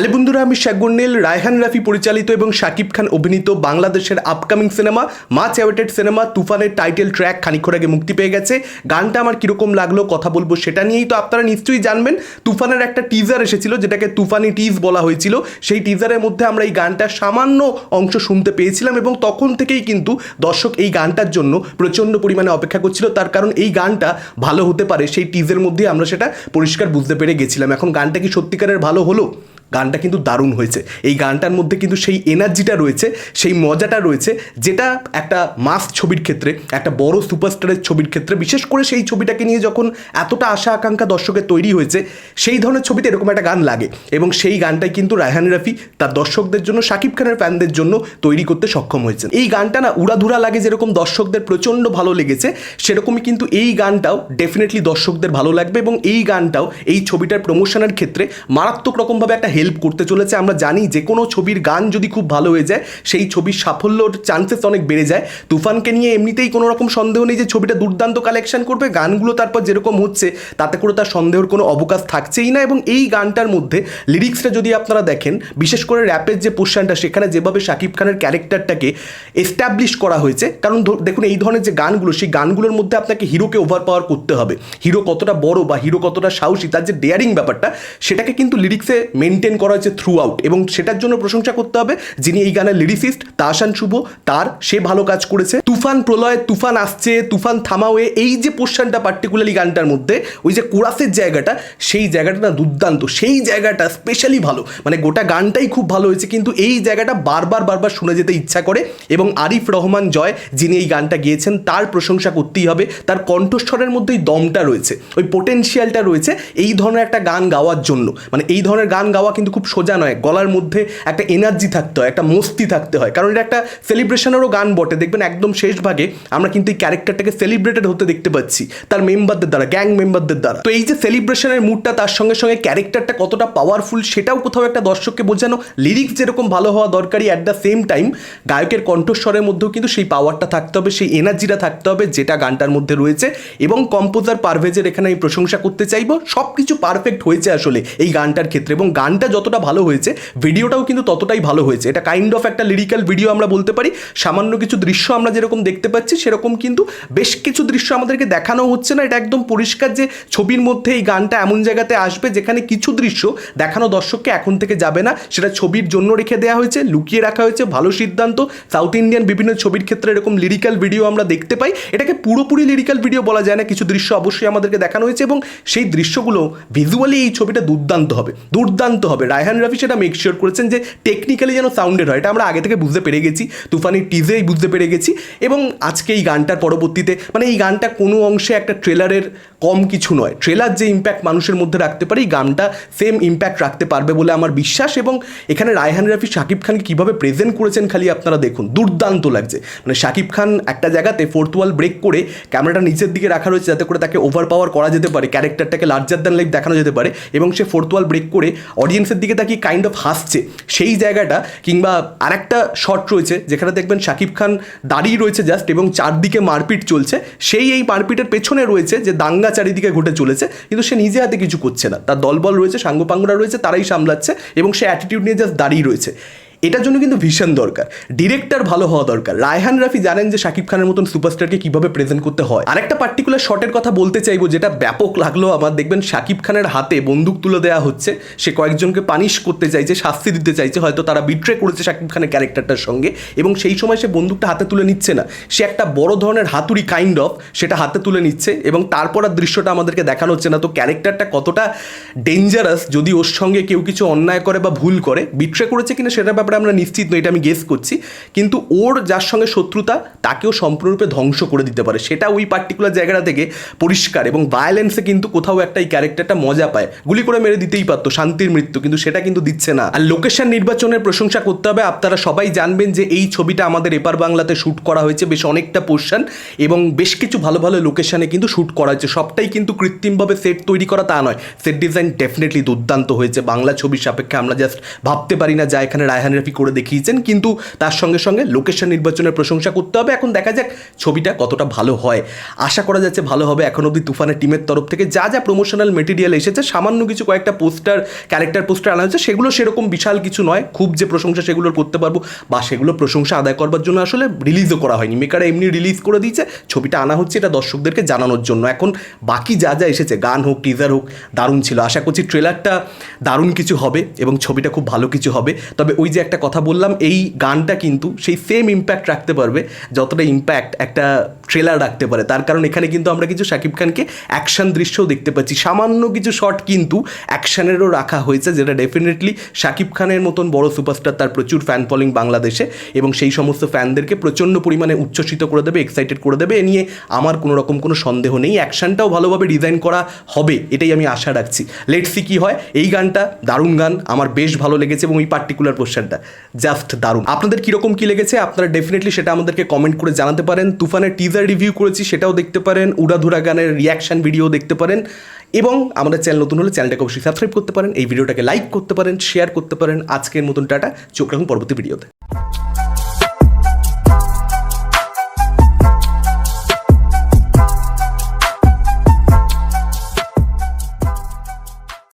Hello বন্ধুরা, আমি শাগুন্নিল রায়হান রাফি পরিচালিত এবং শাকিব খান অভিনীত বাংলাদেশের upcoming cinema much awaited cinema তুফানের টাইটেল ট্র্যাক খানিক্ষণ আগে মুক্তি পেয়ে গেছে। গানটা আমার কীরকম লাগল, কথা বলব সেটা নিয়েই তো আপনারা নিশ্চয়ই জানবেন। তুফানের একটা টিজার এসেছিল, যেটাকে তুফানি টিজ বলা হয়েছিল। সেই টিজারের মধ্যে আমরা এই গানটা সামান্য অংশ শুনতে পেয়েছিলাম এবং তখন থেকেই কিন্তু দর্শক এই গানটার জন্য প্রচণ্ড পরিমাণে অপেক্ষা করছিল। তার কারণ এই গানটা ভালো হতে পারে, সেই টিজের মধ্যে আমরা সেটা পরিষ্কার বুঝতে পেরে গেছিলাম। এখন গানটা কি সত্যিকারের ভালো হলো? গানটা কিন্তু দারুণ হয়েছে। এই গানটার মধ্যে কিন্তু সেই এনার্জিটা রয়েছে, সেই মজাটা রয়েছে, যেটা একটা মাস ছবির ক্ষেত্রে, একটা বড় সুপারস্টারের ছবির ক্ষেত্রে, বিশেষ করে সেই ছবিটাকে নিয়ে যখন এতটা আশা আকাঙ্ক্ষা দর্শকের তৈরি হয়েছে, সেই ধরনের ছবিতে এরকম একটা গান লাগে এবং সেই গানটাই কিন্তু রায়হান রাফি তার দর্শকদের জন্য, শাকিব খানের ফ্যানদের জন্য তৈরি করতে সক্ষম হয়েছে এই গানটা না উড়াধুরা লাগে যেরকম দর্শকদের প্রচণ্ড ভালো লেগেছে, সেরকমই কিন্তু এই গানটাও ডেফিনেটলি দর্শকদের ভালো লাগবে এবং এই গানটাও এই ছবিটার প্রমোশনের ক্ষেত্রে মারাত্মক রকমভাবে একটা হেল্প করতে চলেছে। আমরা জানি যে কোনো ছবির গান যদি খুব ভালো হয়ে যায়, সেই ছবির সাফল্যর চান্সেস অনেক বেড়ে যায়। তুফানকে নিয়ে এমনিতেই কোনো রকম সন্দেহ নেই যে ছবিটা দুর্দান্ত কালেকশন করবে। গানগুলো তারপর যেরকম হচ্ছে, তাতে করে তার সন্দেহের কোনো অবকাশ থাকছেই না এবং এই গানটার মধ্যে লিরিক্সটা যদি আপনারা দেখেন, বিশেষ করে র্যাপের যে পোর্শনটা সেখানে যেভাবে শাকিব খানের ক্যারেক্টারটাকে এস্টাবলিশ করা হয়েছে, কারণ দেখুন এই ধরনের যে গানগুলো, সেই গানগুলোর মধ্যে আপনাকে হিরোকে ওভার পাওয়ার করতে হবে। হিরো কতটা বড় বা হিরো কতটা সাহসী, তার যে ডেয়ারিং ব্যাপারটা, সেটাকে কিন্তু লিরিক্সে মেনটেন করা হয়েছে থ্রু আউট এবং সেটার জন্য প্রশংসা করতে হবে যিনি এই গানের লিরিসিস্ট তাহসান শুভ, তার সে ভালো কাজ করেছে। তুফান প্রলয় তুফান আসছে, তুফান থামাওয়ে, এই যে পোর্শনটা পার্টিকুলারলি গানটার মধ্যে, ওই যে কোরাসের জায়গাটা, সেই জায়গাটা না দুর্দান্ত, সেই জায়গাটা স্পেশালি ভালো। মানে গোটা গানটাই খুব ভালো হয়েছে, কিন্তু এই জায়গাটা বারবার বারবার শুনে যেতে ইচ্ছা করে এবং আরিফ রহমান জয়, যিনি এই গানটা গেয়েছেন, তার প্রশংসা করতেই হবে, তার কণ্ঠস্বরের মধ্যেই দমটা রয়েছে, ওই পোটেনশিয়ালটা রয়েছে এই ধরনের একটা গান গাওয়ার জন্য। মানে এই ধরনের গান গাওয়া কিন্তু খুব সোজা নয়। গলার মধ্যে একটা এনার্জি থাকতে হয়, একটা মস্তি থাকতে হয়। কারণ এটা একটা সেলিব্রেশনেরও গান বটে। দেখবেন একদম শেষ ভাগে আমরা কিন্তু এই ক্যারেক্টারটাকে সেলিব্রেটেড হতে দেখতে পাচ্ছি, তার মেম্বারদের দ্বারা গ্যাং মেম্বারদের দ্বারা। তো এই যে সেলিব্রেশনের মুডটা তার সঙ্গে সঙ্গে ক্যারেক্টারটা কতটা পাওয়ারফুল সেটাও কোথাও একটা দর্শককে বোঝানো। লিরিক্স যেরকম ভালো হওয়া দরকারি অ্যাট দ্য সেম টাইম গায়কের কণ্ঠস্বরের মধ্যেও কিন্তু সেই পাওয়ারটা থাকতে হবে, সেই এনার্জিটা থাকতে হবে, যেটা গানটার মধ্যে রয়েছে। এবং কম্পোজার পারভেজের এখানে আমি প্রশংসা করতে চাইব সব কিছু পারফেক্ট হয়েছে আসলে এই গানটার ক্ষেত্রে। এবং গানটা যতটা ভালো হয়েছে, ভিডিওটাও কিন্তু ততটাই ভালো হয়েছে। এটা কাইন্ড অফ একটা লিরিক্যাল ভিডিও আমরা বলতে পারি। সামান্য কিছু দৃশ্য আমরা যেরকম দেখতে পাচ্ছি, সেরকম কিন্তু বেশ কিছু দৃশ্য আমাদেরকে দেখানো হচ্ছে না। এটা একদম পরিষ্কার যে ছবির মধ্যে এই গানটা এমন জায়গাতে আসবে যেখানে কিছু দৃশ্য দেখানো দর্শককে এখন থেকে যাবে না। সেটা ছবির জন্য রেখে দেওয়া হয়েছে, লুকিয়ে রাখা হয়েছে, ভালো সিদ্ধান্ত। সাউথ ইন্ডিয়ান বিভিন্ন ছবির ক্ষেত্রে এরকম লিরিক্যাল ভিডিও আমরা দেখতে পাই। এটাকে পুরোপুরি লিরিক্যাল ভিডিও বলা যায় না। কিছু দৃশ্য অবশ্যই আমাদেরকে দেখানো হয়েছে এবং সেই দৃশ্যগুলো ভিজুয়ালি এই ছবিটা দুর্দান্ত হবে। দুর্দান্ত হবে। রায়হান রাফি সেটা মেক শিওর করেছেন যে টেকনিক্যালি যেন সাউন্ডেড হয়। এটা আমরা আগে থেকে বুঝতে পেরে গেছি, তুফানি টিজেই বুঝতে পেরে গেছি এবং আজকে এই গানটার পরবর্তীতে মানে এই গানটা কোনো অংশে একটা ট্রেলারের কম কিছু নয়। ট্রেলার যে ইম্প্যাক্ট মানুষের মধ্যে রাখতে পারে, এই গানটা সেম ইম্প্যাক্ট রাখতে পারবে বলে আমার বিশ্বাস এবং এখানে রায়হান রাফি, শাকিব খানকে কীভাবে প্রেজেন্ট করেছেন খালি আপনারা দেখুন। দুর্দান্ত লাগছে। মানে শাকিব খান একটা জায়গাতে ফোর্থ ওয়াল ব্রেক করে ক্যামেরাটা নিচের দিকে রাখা রয়েছে যাতে করে তাকে ওভার পাওয়ার করা যেতে পারে ক্যারেক্টারটাকে লার্জার দ্যান লাইফ দেখানো যেতে পারে এবং সে ফোর্থ ওয়াল ব্রেক করে অডিয়েন্সের দিকে তাকিয়ে কাইন্ড অফ হাসছে। সেই জায়গাটা কিংবা আরেকটা শট রয়েছে, যেখানে দেখবেন শাকিব খান দাঁড়িয়ে রয়েছে জাস্ট এবং চারদিকে মারপিট চলছে। সেই এই মারপিটের পেছনে রয়েছে যে দাঙ্গা চারিদিকে ঘটে চলেছে, কিন্তু সে নিজে হাতে কিছু করছে না। তার দলবল রয়েছে, সাঙ্গপাঙ্গরা রয়েছে, তারাই সামলাচ্ছে এবং সে অ্যাটিটিউড নিয়ে জাস্ট দাঁড়িয়ে রয়েছে। এটার জন্য কিন্তু ভীষণ দরকার। ডিরেক্টর ভালো হওয়া দরকার। রায়হান রাফি জানেন যে শাকিব খানের মতন সুপারস্টারকে কীভাবে প্রেজেন্ট করতে হয়। আরেকটা পার্টিকুলার শটের কথা বলতে চাইব, যেটা ব্যাপক লাগল আমার। দেখবেন শাকিব খানের হাতে বন্দুক তুলে দেওয়া হচ্ছে। সে কয়েকজনকে পানিশ করতে চাইছে, শাস্তি দিতে চাইছে। হয়তো তারা বিট্রে করেছে শাকিব খানের ক্যারেক্টারটার সঙ্গে। এবং সেই সময় সে বন্দুকটা হাতে তুলে নিচ্ছে না। সে একটা বড় ধরনের হাতুড়ি কাইন্ড অফ সেটা হাতে তুলে নিচ্ছে। এবং তারপর আর দৃশ্যটা আমাদেরকে দেখানো হচ্ছে না। তো ক্যারেক্টারটা কতটা ডেঞ্জারাস যদি ওর সঙ্গে কেউ কিছু অন্যায় করে বা ভুল করে বিট্রে করেছে কিনা সেটার ব্যাপারে আমরা নিশ্চিত নই, এটা আমি গেস করছি। কিন্তু ওর যার সঙ্গে শত্রুতা, তাকেও সম্পূর্ণরূপে ধ্বংস করে দিতে পারে। সেটা ওই পার্টিকুলার জায়গাটা থেকে পরিষ্কার এবং ভায়োলেন্সে কিন্তু কোথাও একটা এই ক্যারেক্টারটা মজা পায়। গুলি করে মেরে দিতেই পারতো, শান্তির মৃত্যু, কিন্তু সেটা কিন্তু দিচ্ছে না। আর লোকেশন নির্বাচনের প্রশংসা করতে হবে। আপনারা সবাই জানবেন যে এই ছবিটা আমাদের এপার বাংলাতে শ্যুট করা হয়েছে বেশ অনেকটা পোর্শন এবং বেশ কিছু ভালো ভালো লোকেশনে কিন্তু শ্যুট করা হয়েছে। সবটাই কিন্তু কৃত্রিমভাবে সেট তৈরি করা তা নয়। সেট ডিজাইন ডেফিনেটলি দুর্দান্ত হয়েছে বাংলা ছবির সাপেক্ষে। আমরা জাস্ট ভাবতে পারি না যা এখানে রায়হান কোরিওগ্রাফি করে দেখিয়েছেন, কিন্তু তার সঙ্গে সঙ্গে লোকেশন নির্বাচনের প্রশংসা করতে হবে। এখন দেখা যাক ছবিটা কতটা ভালো হয়। আশা করা যাচ্ছে ভালো হবে। এখন অবধি তুফানের টিমের তরফ থেকে যা যা প্রমোশনাল মেটেরিয়াল এসেছে, সামান্য কিছু কয়েকটা পোস্টার ক্যারেক্টার পোস্টার আনা হয়েছে, সেগুলো সেরকম বিশাল কিছু নয়। খুব যে প্রশংসা সেগুলোর করতে পারব, বা সেগুলো প্রশংসা আদায় করবার জন্য আসলে রিলিজও করা হয়নি। মেকাররা এমনি রিলিজ করে দিয়েছে, ছবিটা আনা হচ্ছে এটা দর্শকদেরকে জানানোর জন্য। এখন বাকি যা যা এসেছে, গান হোক টিজার হোক, দারুণ ছিল। আশা করছি ট্রেলারটা দারুণ কিছু হবে এবং ছবিটা খুব ভালো কিছু হবে। তবে ওই যে একটা কথা বললাম, এই গানটা কিন্তু সেই সেম ইম্প্যাক্ট রাখতে পারবে, যতটা ইম্প্যাক্ট একটা ট্রেলার রাখতে পারে। তার কারণ এখানে কিন্তু আমরা কিছু শাকিব খানকে অ্যাকশন দৃশ্যও দেখতে পাচ্ছি। সামান্য কিছু শট কিন্তু অ্যাকশানেরও রাখা হয়েছে, যেটা ডেফিনেটলি শাকিব খানের মতন বড় সুপারস্টার তার প্রচুর ফ্যান ফলোয়িং বাংলাদেশে এবং সেই সমস্ত ফ্যানদেরকে প্রচণ্ড পরিমাণে উচ্ছ্বসিত করে দেবে এক্সাইটেড করে দেবে। এ নিয়ে আমার কোনো রকম কোনো সন্দেহ নেই। অ্যাকশনটাও ভালোভাবে ডিজাইন করা হবে, এটাই আমি আশা রাখছি। লেট সি কী হয়। এই গানটা দারুণ গান, আমার বেশ ভালো লেগেছে এবং এই পার্টিকুলার পোস্টারটা জাস্ট দারুণ। আপনাদের কীরকম কী লেগেছে? আপনারা ডেফিনেটলি সেটা আমাদেরকে কমেন্ট করে জানাতে পারেন। তুফানের টিজার রিভিউ করেছি, সেটাও দেখতে পারেন। উড়াধুরা গানের রিয়াকশান ভিডিও দেখতে পারেন। এবং আমাদের চ্যানেল নতুন হলে চ্যানেলটাকে অবশ্যই সাবস্ক্রাইব করতে পারেন। এই ভিডিওটাকে লাইক করতে পারেন শেয়ার করতে পারেন। আজকের মতন টাটা। চোখ রাখুন পরবর্তী ভিডিওতে